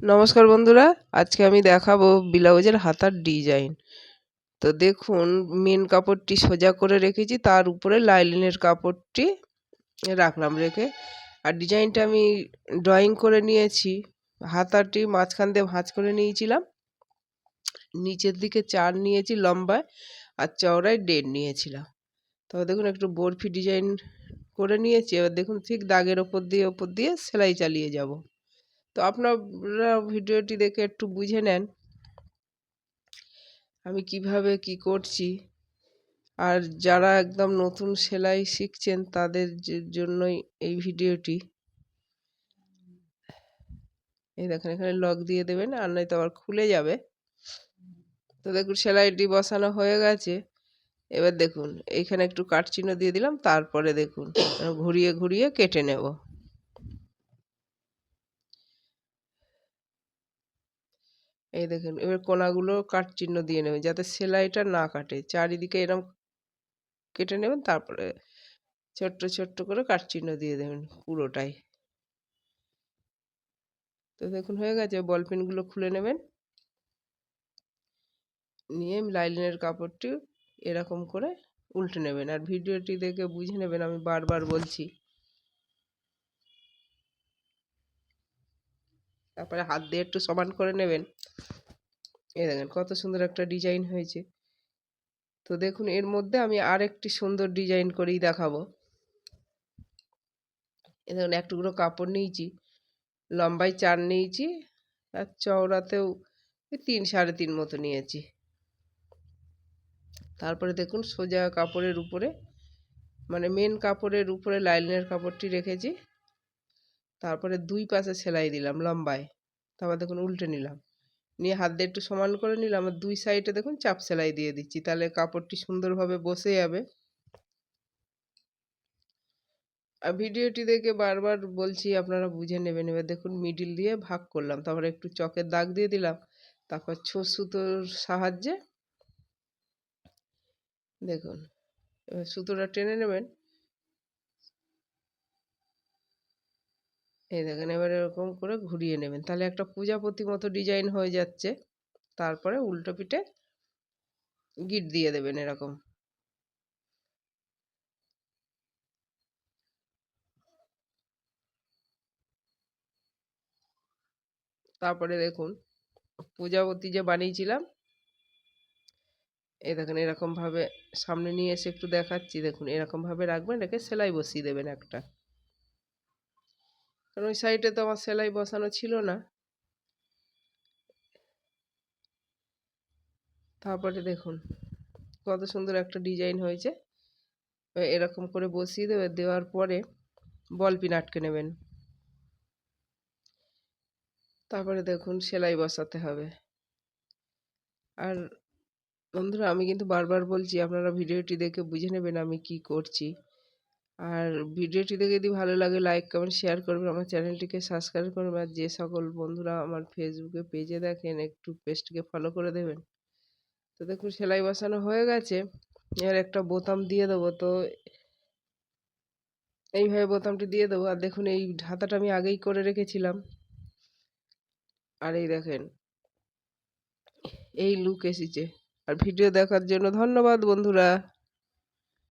নমস্কার বন্ধুরা, আজকে আমি দেখাবো ব্লাউজের হাতার ডিজাইন। তো দেখুন মেন কাপড়টি সোজা করে রেখেছি, তার উপরে লাইলিনের কাপড়টি রাখলাম রেখে। আর ডিজাইনটা আমি ড্রয়িং করে নিয়েছি, হাতাটি মাঝখান দিয়ে ভাঁজ করে নিয়েছিলাম। নিচের দিকে চার নিয়েছি লম্বায়, আর চওড়ায় দেড় নিয়েছিলাম। তবে দেখুন, একটু বরফি ডিজাইন করে নিয়েছি, এবার দেখুন ঠিক দাগের ওপর দিয়ে ওপর দিয়ে সেলাই চালিয়ে যাব। তো আপনারা ভিডিওটি দেখে একটু বুঝে নেন আমি কীভাবে কি করছি। আর যারা একদম নতুন সেলাই শিখছেন তাদের জন্যই এই ভিডিওটি। এই দেখেন, এখানে লক দিয়ে দেবেন আর নয়তো আবার খুলে যাবে। তো দেখুন, সেলাইটি বসানো হয়ে গেছে। এবার দেখুন এইখানে একটু কাট চিহ্ন দিয়ে দিলাম, তারপরে দেখুন, ঘুরিয়ে ঘুরিয়ে কেটে নেব। এই দেখুন, এবার কোনাগুলো কাট চিহ্ন দিয়ে নেবেন যাতে সেলাইটা না কাটে। চারিদিকে এরম কেটে নেবেন, তারপরে ছোট্ট ছোট্ট করে কাট চিহ্ন দিয়ে দেবেন পুরোটাই। তো দেখুন, হয়ে গেছে। বল পিনগুলো খুলে নেবেন। নিয়ে লাইলিনের কাপড়টি এরকম করে উল্টে নেবেন। আর ভিডিওটি দেখে বুঝে নেবেন, আমি বারবার বলছি। তারপরে হাত দিয়ে একটু সমান করে নেবেন। এ দেখেন কত সুন্দর একটা ডিজাইন হয়েছে। তো দেখুন, এর মধ্যে আমি আর একটি সুন্দর ডিজাইন করেই দেখাবো। এ দেখুন এক টুকরো কাপড় নিয়েছি, লম্বায় চার নিয়েছি, আর চওড়াতেও তিন সাড়ে তিন মতো নিয়েছি। তারপরে দেখুন, সোজা কাপড়ের উপরে মানে মেন কাপড়ের উপরে লাইনের কাপড়টি রেখেছি। তারপরে দুই পাশে সেলাই দিলাম লম্বায়। তারপর দেখুন উল্টে নিলাম। নিয়ে হাত দিয়ে একটু সমান করে নিলাম আর দুই সাইডে দেখুন চাপ সেলাই দিয়ে দিচ্ছি। তাহলে কাপড়টি সুন্দরভাবে বসে যাবে। আর ভিডিওটি দেখে বারবার বলছি, আপনারা বুঝে নেবেন। এবার দেখুন মিডিল দিয়ে ভাগ করলাম। তারপরে একটু চকের দাগ দিয়ে দিলাম। তারপর ছো সুতোর সাহায্যে দেখুন, এবার সুতোটা টেনে নেবেন। এই দেখেন, এবার এরকম করে ঘুরিয়ে নেবেন। তাহলে একটা পূজাপতি মতো ডিজাইন হয়ে যাচ্ছে। তারপরে উল্টো পিঠে গিট দিয়ে দেবেন এরকম। তারপরে দেখুন পূজাবতী যে বানিয়েছিলাম, এই দেখেন এরকমভাবে সামনে নিয়ে এসে একটু দেখাচ্ছি। দেখুন, এরকমভাবে রাখবেন, রেখে সেলাই বসিয়ে দেবেন একটা। কারণ ওই সাইডে তো আমার সেলাই বসানো ছিল না। তারপরে দেখুন, কত সুন্দর একটা ডিজাইন হয়েছে। এরকম করে বসিয়ে দেবে, দেওয়ার পরে বল পিন আটকে নেবেন। তারপরে দেখুন, সেলাই বসাতে হবে। আর বন্ধুরা, আমি কিন্তু বারবার বলছি, আপনারা ভিডিওটি দেখে বুঝে নেবেন আমি কি করছি। আর ভিডিওটি দেখে যদি ভালো লাগে লাইক কমেন্ট শেয়ার করবেন। আমার চ্যানেলটিকে সাবস্ক্রাইব করবেন আর যে সকল বন্ধুরা আমার ফেসবুকে পেজে দেখেন, একটু পেজটিকে ফলো করে দেবেন। তো দেখুন, সেলাই বসানো হয়ে গেছে। এবার একটা বোতাম দিয়ে দেবো। তো এইভাবে বোতামটি দিয়ে দেবো। আর দেখুন, এই ঢাতাটা আমি আগেই করে রেখেছিলাম। আর এই দেখেন, এই লুক এসেছে। আর ভিডিও দেখার জন্য ধন্যবাদ, বন্ধুরা।